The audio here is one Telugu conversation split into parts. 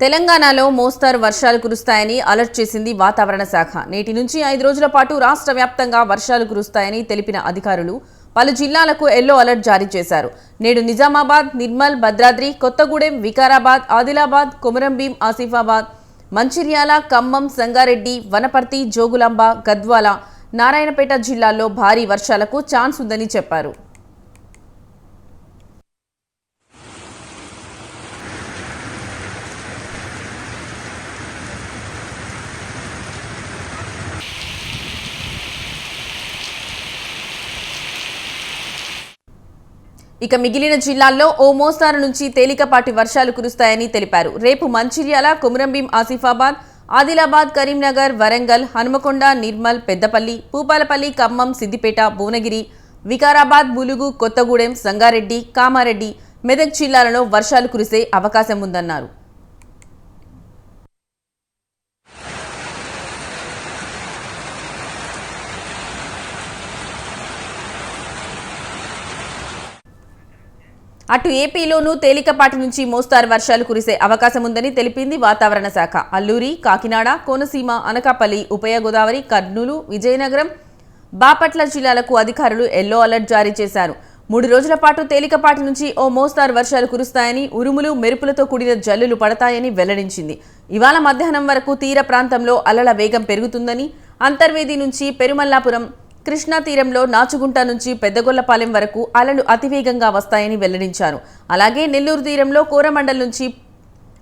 తెలంగాణలో మోస్తారు వర్షాలు కురుస్తాయని అలర్ట్ చేసింది వాతావరణ శాఖ. నేటి నుంచి ఐదు రోజుల పాటు రాష్ట్ర వ్యాప్తంగా వర్షాలు కురుస్తాయని తెలిపిన అధికారులు పలు జిల్లాలకు ఎల్లో అలర్ట్ జారీ చేశారు. నేడు నిజామాబాద్ నిర్మల్ భద్రాద్రి కొత్తగూడెం వికారాబాద్ ఆదిలాబాద్ కొమురంభీం ఆసిఫాబాద్ మంచిర్యాల ఖమ్మం సంగారెడ్డి వనపర్తి జోగులాంబ గద్వాల నారాయణపేట జిల్లాల్లో భారీ వర్షాలకు ఛాన్స్ ఉందని చెప్పారు. ఇక మిగిలిన జిల్లాల్లో ఓ మోస్తారు నుంచి తేలికపాటి వర్షాలు కురుస్తాయని తెలిపారు. రేపు మంచిర్యాల కుమరంభీం ఆసిఫాబాద్ ఆదిలాబాద్ కరీంనగర్ వరంగల్ హనుమకొండ నిర్మల్ పెద్దపల్లి భూపాలపల్లి ఖమ్మం సిద్దిపేట భువనగిరి వికారాబాద్ ములుగు కొత్తగూడెం సంగారెడ్డి కామారెడ్డి మెదక్ జిల్లాలలో వర్షాలు కురిసే అవకాశం ఉందన్నారు అటు ఏపీలోనూ తేలికపాటి నుంచి మోస్తారు వర్షాలు కురిసే అవకాశం ఉందని తెలిపింది వాతావరణ శాఖ. అల్లూరి కాకినాడ కోనసీమ అనకాపల్లి ఉభయ గోదావరి కర్నూలు విజయనగరం బాపట్ల జిల్లాలకు అధికారులు ఎల్లో అలర్ట్ జారీ చేశారు. మూడు రోజుల పాటు తేలికపాటి నుంచి ఓ మోస్తారు వర్షాలు కురుస్తాయని ఉరుములు మెరుపులతో కూడిన జల్లులు పడతాయని వెల్లడించింది. ఇవాళ మధ్యాహ్నం వరకు తీర ప్రాంతంలో అలల వేగం పెరుగుతుందని అంతర్వేది నుంచి పెరుమల్లాపురం కృష్ణా తీరంలో నాచుగుంట నుంచి పెద్దగొల్లపాలెం వరకు అలలు అతివేగంగా వస్తాయని వెల్లడించారు. అలాగే నెల్లూరు తీరంలో కోరమండల్ నుంచి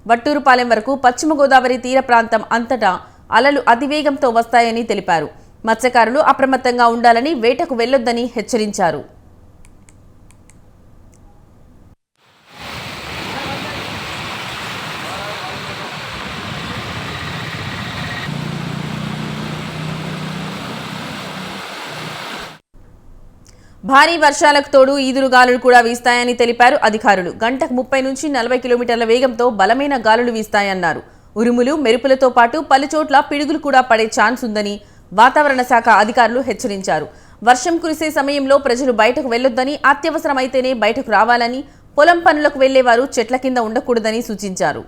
వట్టూరుపాలెం వరకు పశ్చిమ గోదావరి తీర ప్రాంతం అంతటా అలలు అతివేగంతో వస్తాయని తెలిపారు. మత్స్యకారులు అప్రమత్తంగా ఉండాలని వేటకు వెళ్ళొద్దని హెచ్చరించారు. భారీ వర్షాలకు తోడు ఈదురు గాలులు కూడా వీస్తాయని తెలిపారు అధికారులు. గంటకు ముప్పై నుంచి నలభై కిలోమీటర్ల వేగంతో బలమైన గాలులు వీస్తాయన్నారు. ఉరుములు మెరుపులతో పాటు పలుచోట్ల పిడుగులు కూడా పడే ఛాన్స్ ఉందని వాతావరణ శాఖ అధికారులు హెచ్చరించారు. వర్షం కురిసే సమయంలో ప్రజలు బయటకు వెళ్ళొద్దని అత్యవసరమైతేనే బయటకు రావాలని పొలం పనులకు వెళ్ళేవారు చెట్ల కింద ఉండకూడదని సూచించారు.